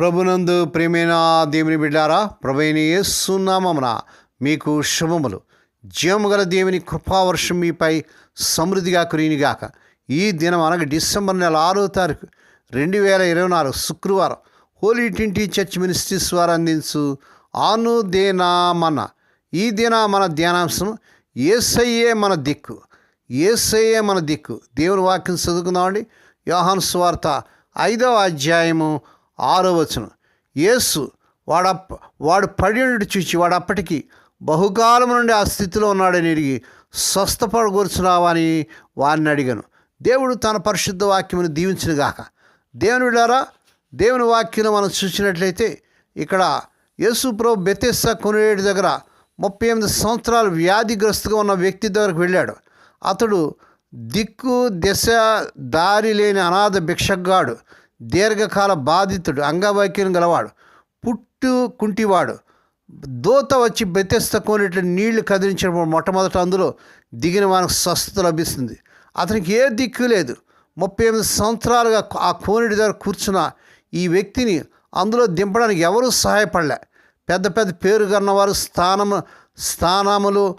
ప్రభునందు ప్రేమైన దేవుని బిడ్డారా ప్రభైన యేసునామమున మీకు శుభములు. జీవము గల దేవుని కృపావర్షం మీపై సమృద్ధిగా కురినిగాక ఈ దినం అనగా డిసెంబర్ నెల ఆరో తారీఖు రెండు వేల ఇరవై నాలుగు శుక్రవారం హోలీ ట్వంటీ చర్చ్ మినిస్ట్రీస్ వారు అందించు ఆనుదేనామన. ఈ దిన మన ధ్యానాంశం ఏసయ్యే మన దిక్కు ఏసయ్యే మన దిక్కు. దేవుని వాక్యం చదువుకుందామండి. యోహాను స్వార్త ఐదవ అధ్యాయము ఆరో వచనం. యేసు వాడప్ప వాడు పడినట్టు చూచి వాడు అప్పటికి బహుకాలం నుండి ఆ స్థితిలో ఉన్నాడని ఎరిగి స్వస్థపడగూర్చున్నావా అని వారిని అడిగాను. దేవుడు తన పరిశుద్ధ వాక్యమును దీవించినగాక దేవుని విడారా దేవుని వాక్యం మనం చూసినట్లయితే ఇక్కడ యేసు ప్రభు బెతెస్సా కొనేటి దగ్గర ముప్పై ఎనిమిది సంవత్సరాలు వ్యాధిగ్రస్తుగా ఉన్న వ్యక్తి దగ్గరకు వెళ్ళాడు. అతడు దిక్కు దశ దారి లేని అనాథ భిక్షగాడు. దీర్ఘకాల బాధితుడు అంగవైక్యం గలవాడు పుట్టు కుంటివాడు దూత వచ్చి బెత్తెస్త కోనేట్లు నీళ్ళు కదిలించినప్పుడు మొట్టమొదట అందులో దిగిన వానికి స్వస్థత లభిస్తుంది. అతనికి ఏ దిక్కు లేదు. ముప్పై ఎనిమిది సంవత్సరాలుగా ఆ కోనేటి దగ్గర కూర్చున్న ఈ వ్యక్తిని అందులో దింపడానికి ఎవరూ సహాయపడలే. పెద్ద పెద్ద పేరు కన్నవారు స్థానము స్థానములు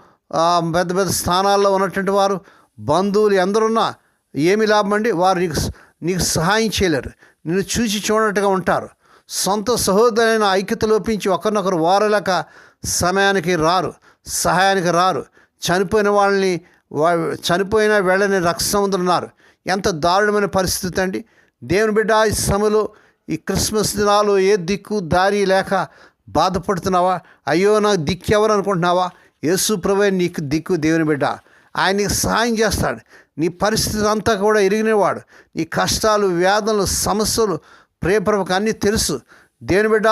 పెద్ద పెద్ద స్థానాల్లో ఉన్నటువంటి వారు బంధువులు ఎందరున్నా ఏమి లాభం అండి వారు నీకు నీకు సహాయం చేయలేరు. నిన్ను చూచి చూడనట్టుగా ఉంటారు. సొంత సహోదరైన ఐక్యత లోపించి ఒకరినొకరు వారలేక సమయానికి రారు సహాయానికి రారు. చనిపోయిన వాళ్ళని చనిపోయిన వెళ్ళని రక్తసముద్రం ఉన్నారు ఎంత దారుణమైన పరిస్థితి అండి. దేవుని బిడ్డ ఈ సమయంలో ఈ క్రిస్మస్ దినాలు ఏ దిక్కు దారి లేక బాధపడుతున్నావా? అయ్యో నాకు దిక్కు ఎవరు అనుకుంటున్నావా? యేసు ప్రభు నీకు దిక్కు దేవుని బిడ్డ. ఆయన నీకు సహాయం చేస్తాడు. నీ పరిస్థితి అంతా కూడా ఎరిగినవాడు. నీ కష్టాలు వ్యాధులు సమస్యలు ప్రేపరకు అన్నీ తెలుసు. దేవుని బిడ్డ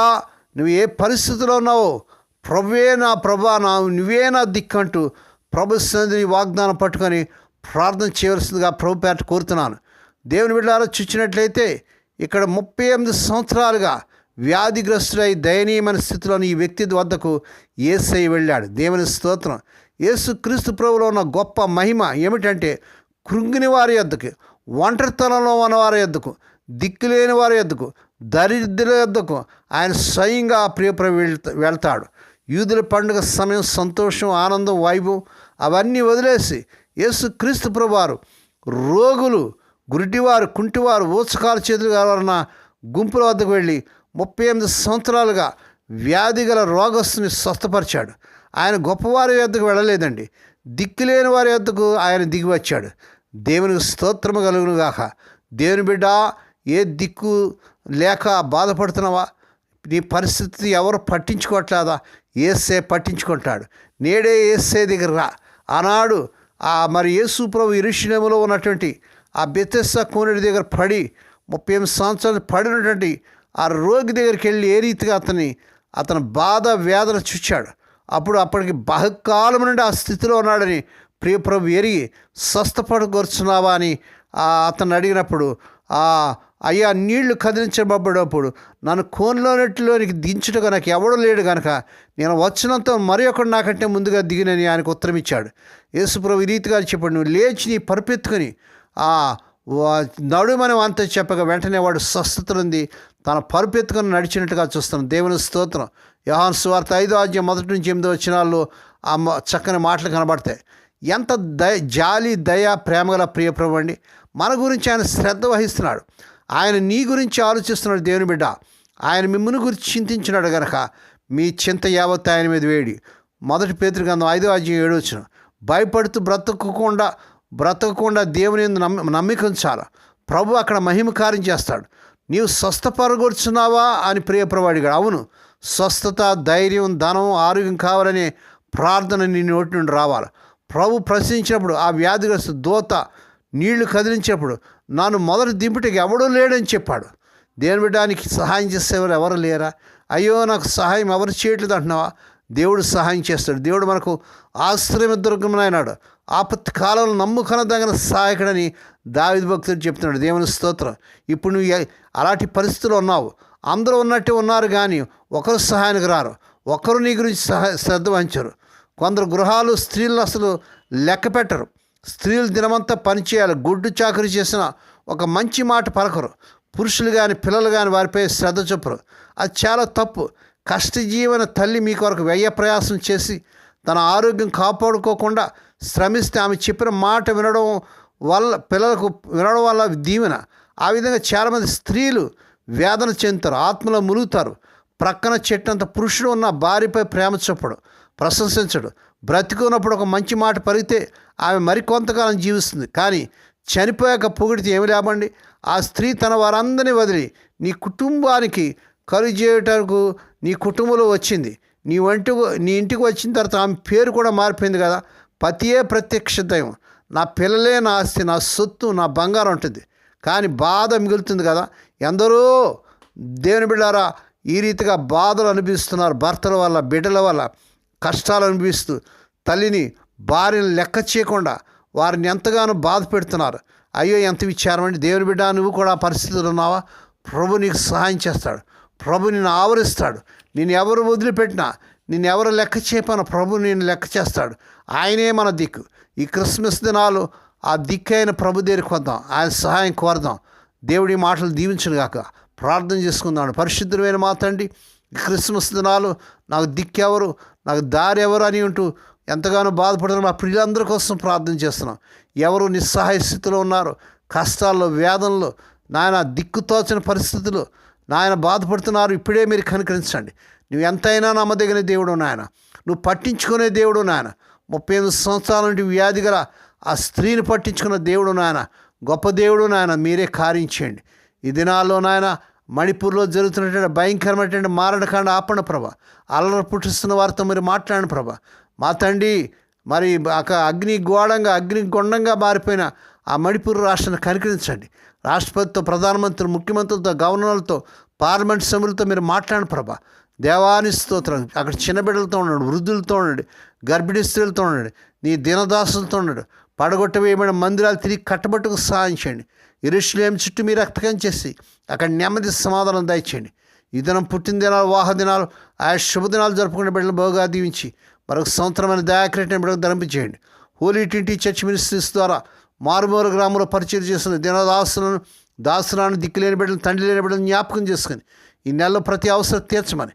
నువ్వు ఏ పరిస్థితిలో ఉన్నావో ప్రభువే నా ప్రభా నా నువ్వే నా దిక్కంటూ ప్రభు సన్నిధిని వాగ్దానం పట్టుకొని ప్రార్థన చేయవలసిందిగా ప్రభు పేట కోరుతున్నాను. దేవుని బిడ్డారా చూచినట్లయితే ఇక్కడ ముప్పై ఎనిమిది సంవత్సరాలుగా వ్యాధిగ్రస్తుడై దయనీయమైన స్థితిలోని ఈ వ్యక్తి వద్దకు ఏసై వెళ్ళాడు. దేవుని స్తోత్రం. యేసు క్రీస్తు ప్రభులో ఉన్న గొప్ప మహిమ ఏమిటంటే కృంగిని వారి యొద్దకు ఒంటరితనంలో ఉన్న వారి ఎద్దుకు దిక్కులేని వారి ఎద్దుకు దరిద్రుల ఎద్దుకు ఆయన స్వయంగా ఆ ప్రియప్రభు వెళ్తా వెళ్తాడు. యూదుల పండుగ సమయం సంతోషం ఆనందం వైభవం అవన్నీ వదిలేసి యేసు క్రీస్తు ప్రభువారు రోగులు గురిటివారు కుంటివారు ఊచకాలు చేతులు కావాలన్న గుంపుల వద్దకు వెళ్ళి ముప్పై ఎనిమిది సంవత్సరాలుగా వ్యాధి గల రోగస్తుని స్వస్థపరిచాడు. ఆయన గొప్పవారి యొద్దకు వెళ్ళలేదండి. దిక్కులేని వారి యొద్దకు ఆయన దిగి వచ్చాడు దేవునికి స్తోత్రము కలుగునుగాక. దేవుని బిడ్డ ఏ దిక్కు లేక బాధపడుతున్నావా? నీ పరిస్థితి ఎవరు పట్టించుకోవట్లేదా? ఏసే పట్టించుకుంటాడు. నేడే ఏసే దగ్గర రా. ఆనాడు ఆ మరి యేసు ప్రభు ఇరుషులేములో ఉన్నటువంటి ఆ బెత్తెస్స కోనేటి దగ్గర పడి ముప్పై ఎనిమిది సంవత్సరాలు పడినటువంటి ఆ రోగి దగ్గరికి వెళ్ళి ఏ రీతిగా అతని అతని బాధ వేదన చూచాడు. అప్పుడు అప్పటికి బహుకాలం నుండి ఆ స్థితిలో ఉన్నాడని ప్రియప్రభు ఎరిగి స్వస్థపడగొరుచున్నావా అని అతను అడిగినప్పుడు ఆ అయ్యా నీళ్ళు కదిలించబడ్డప్పుడు నన్ను కోన్లోనట్లోనికి దించుటగా నాకు ఎవడు లేడు కనుక నేను వచ్చినంత మరి ఒకడు నాకంటే ముందుగా దిగినని ఆయనకు ఉత్తరం ఇచ్చాడు యేసుప్రభు ఈ రీతిగా చెప్పాడు నువ్వు లేచి నీ పరుపెత్తుకొని ఆ నడుమని అంత చెప్పగా వెంటనే వాడు స్వస్థతలుంది. తన పరుపెత్తుకుని నడిచినట్టుగా చూస్తున్నాం. దేవుని స్తోత్రం. యోహాన్ స్వార్థ ఐదో ఆజ్యం మొదటి నుంచి ఎనిమిది వచ్చినాల్లో ఆ చక్కని మాటలు కనబడతాయి. ఎంత దయ జాలి దయ ప్రేమగల ప్రియప్రభు అండి. మన గురించి ఆయన శ్రద్ధ వహిస్తున్నాడు. ఆయన నీ గురించి ఆలోచిస్తున్నాడు దేవుని బిడ్డ. ఆయన మిమ్మల్ని గురించి చింతించినాడు గనక మీ చింత యావత్ ఆయన మీద వేడి. మొదటి పేతృగంధం ఐదో అధ్యాయం ఏడు వచ్చిన భయపడుతూ బ్రతకకుండా బ్రతకకుండా దేవుని నమ్మి నమ్మిక ఉంచాలి? ప్రభు అక్కడ మహిమ కార్యం చేస్తాడు. నీవు స్వస్థపరగొచ్చున్నావా అని ప్రియప్రవాడిగాడు అవును స్వస్థత ధైర్యం ధనం ఆరోగ్యం కావాలనే ప్రార్థన నీ నోటి నుండి రావాలి. ప్రభు ప్రశ్నించినప్పుడు ఆ వ్యాధిగ్రస్త దోత నీళ్ళు కదిలించినప్పుడు నన్ను మొదటి దింపుటికి ఎవడూ లేడని చెప్పాడు. దేవుని బిడ్డానికి సహాయం చేసేవారు ఎవరు లేరా? అయ్యో నాకు సహాయం ఎవరు చేయట్లేదు అంటున్నావా? దేవుడు సహాయం చేస్తాడు. దేవుడు మనకు ఆశ్రయ దుర్గమనైనాడు ఆపత్తి కాలంలో నమ్ముకొనదగిన సహాయకుడని దావిది భక్తుడు చెప్తున్నాడు. దేవుని స్తోత్రం. ఇప్పుడు నువ్వు అలాంటి పరిస్థితులు ఉన్నావు. అందరూ ఉన్నట్టు ఉన్నారు కానీ ఒకరు సహాయానికి రారు. ఒకరు నీ గురించి సహాయ శ్రద్ధ వహించరు. కొందరు గృహాలు స్త్రీలను అసలు లెక్క పెట్టరు. స్త్రీలు దినమంతా పనిచేయాలి గుడ్డు చాకరీ చేసిన ఒక మంచి మాట పలకరు. పురుషులు కానీ పిల్లలు కానీ వారిపై శ్రద్ధ చూపరు. అది చాలా తప్పు. కష్టజీవన తల్లి మీ కొరకు వ్యయ ప్రయాసం చేసి తన ఆరోగ్యం కాపాడుకోకుండా శ్రమిస్తే ఆమె చెప్పిన మాట వినడం వల్ల పిల్లలకు వినడం వల్ల దీవెన. ఆ విధంగా చాలామంది స్త్రీలు వేదన చెందుతారు ఆత్మలో మునుగుతారు. ప్రక్కన చెట్టంత పురుషుడు ఉన్న భార్యపై ప్రేమ చూపడు ప్రశంసించడు. బ్రతికున్నప్పుడు ఒక మంచి మాట పలిగితే ఆమె మరికొంతకాలం జీవిస్తుంది. కానీ చనిపోయాక పొగిడితే ఏమి లేబండి ఆ స్త్రీ తన వారందరినీ వదిలి నీ కుటుంబానికి కలుగు నీ కుటుంబంలో వచ్చింది. నీ వంటి నీ ఇంటికి వచ్చిన తర్వాత ఆమె పేరు కూడా మారిపోయింది కదా. పతియే ప్రత్యక్ష దైవం నా పిల్లలే నా ఆస్తి నా సొత్తు నా బంగారం ఉంటుంది కానీ బాధ మిగులుతుంది కదా. ఎందరో దేవుని బిడ్డారా ఈ రీతిగా బాధలు అనిపిస్తున్నారు భర్తల వల్ల బిడ్డల వల్ల కష్టాలు అనిపిస్తూ తల్లిని భార్యను లెక్క చేయకుండా వారిని ఎంతగానో బాధ పెడుతున్నారు. అయ్యో ఎంత విచారం అండి. దేవుని బిడ్డ నువ్వు కూడా పరిస్థితులు ఉన్నావా? ప్రభు నీకు సహాయం చేస్తాడు. ప్రభు నిన్ను ఆవరిస్తాడు. నేను ఎవరు వదిలిపెట్టినా నిన్ను ఎవరు లెక్క చేయపన ప్రభు నేను లెక్క చేస్తాడు. ఆయనే మన దిక్కు. ఈ క్రిస్మస్ దినాలు ఆ దిక్కైన ప్రభు దగ్గరికి వద్దాం. ఆయన సహాయం కోరదాం. దేవుడి మాటలు దీవించను గాక. ప్రార్థన చేసుకుందాం. పరిశుద్ధమైన మాతండి క్రిస్మస్ దినాలు నాకు దిక్కెవరు నాకు దారి ఎవరు అని ఉంటూ ఎంతగానో బాధపడుతున్న మా ప్రియులందరి కోసం ప్రార్థన చేస్తున్నాం. ఎవరు నిస్సహాయ స్థితిలో ఉన్నారు కష్టాల్లో వేదనలో నాయన దిక్కుతోచని పరిస్థితులు నాయన బాధపడుతున్నారు ఇప్పుడే మీరు కనుకరించండి. నువ్వు ఎంతైనా నమ్మదగిన దేవుడు నాయన. నువ్వు పట్టించుకునే దేవుడు నాయన. ముప్పై ఎనిమిది సంవత్సరాల నుండి వ్యాధి గల ఆ స్త్రీని పట్టించుకున్న దేవుడు నాయన. గొప్ప దేవుడు నాయన మీరే కారించండి ఈ దినాల్లో నాయన మణిపూర్లో జరుగుతున్నటువంటి భయంకరమైనటువంటి మారణకాండ ఆపణ ప్రభ. అల్లరి పుట్టిస్తున్న వారితో మీరు మాట్లాడిన ప్రభ. మా తండ్రి మరి అక అగ్ని గోడంగా అగ్ని గొండంగా మారిపోయిన ఆ మణిపూర్ రాష్ట్రాన్ని కనికరించండి. రాష్ట్రపతితో ప్రధానమంత్రి ముఖ్యమంత్రులతో గవర్నర్లతో పార్లమెంట్ సభ్యులతో మీరు మాట్లాడిన ప్రభా. దేవాని స్తోత్రం అక్కడ చిన్న బిడ్డలతో ఉన్నాడు వృద్ధులతో ఉన్నాడు గర్భిణీ స్త్రీలతో ఉన్నాడు నీ దినదాసులతో ఉన్నాడు. పడగొట్టవేయబడిన మందిరాలు తిరిగి కట్టబట్టుకు సహాయం చేయండి. ఇరుషులేం చుట్టూ మీరు రక్తకం చేసి అక్కడ నెమ్మది సమాధానం దయచేయండి. ఈ దినం పుట్టినదినాలు వాహ దినాలు ఆయా శుభదినాలు జరుపుకునే బిడ్డలు బాగా దీవించి మరొక సంవత్సరమైన దయాకరణ బిడ్డకు ధరింపించేయండి హోలీ టింటి చర్చ్ మినిస్ట్రీస్ ద్వారా మారుమూరు గ్రామంలో పరిచయం చేస్తున్న దినదాసులను దాసులను దిక్కులేని బిడ్డలు తండ్రి లేని బిడ్డలను జ్ఞాపకం చేసుకుని ఈ నెలలో ప్రతి అవసరం తీర్చమని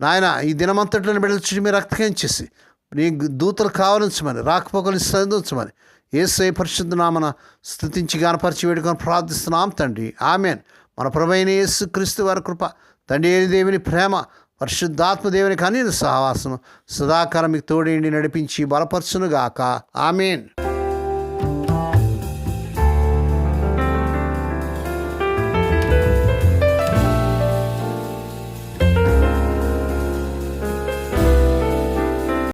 నాయన ఈ దినమంతట్లోని బిడ్డల చుట్టూ మీరు రక్తకం చేసి నీ దూతలు కావలించమని రాకపోకలు సంధించమని ఏసై పరిశుద్ధ నామన స్థుతించి గానపరిచి వేడుకొని ప్రార్థిస్తున్నాం తండ్రి. ఆమెన్. మన ప్రభైన యేసు క్రీస్తు వారి కృప తండ్రి అయిన దేవుని ప్రేమ పరిశుద్ధాత్మ దేవునికి కనీన సహవాసం సదాకాలం మీకు తోడేండి నడిపించి బలపరచునుగాక. ఆమెన్.